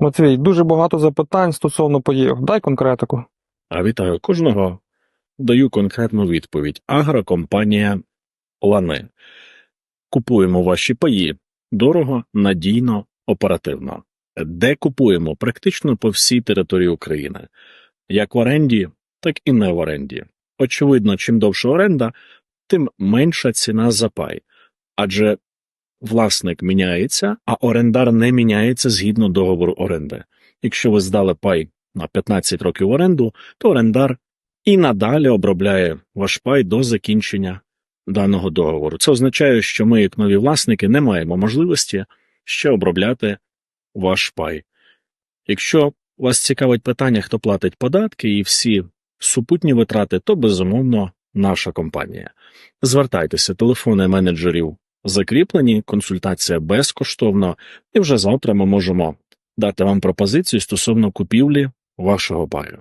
Матвій, дуже багато запитань стосовно паїв. Дай конкретику. А вітаю кожного. Даю конкретну відповідь. Агрокомпанія Лани. Купуємо ваші паї дорого, надійно, оперативно. Де купуємо? Практично по всій території України. Як в оренді, так і не в оренді. Очевидно, чим довша оренда, тим менша ціна за пай. Адже власник міняється, а орендар не міняється згідно договору оренди. Якщо ви здали пай на 15 років оренду, то орендар і надалі обробляє ваш пай до закінчення даного договору. Це означає, що ми, як нові власники, не маємо можливості ще обробляти ваш пай. Якщо вас цікавить питання, хто платить податки і всі супутні витрати, то безумовно наша компанія. Звертайтеся, телефони менеджерів закріплені, консультація безкоштовна, і вже завтра ми можемо дати вам пропозицію стосовно купівлі вашого паю.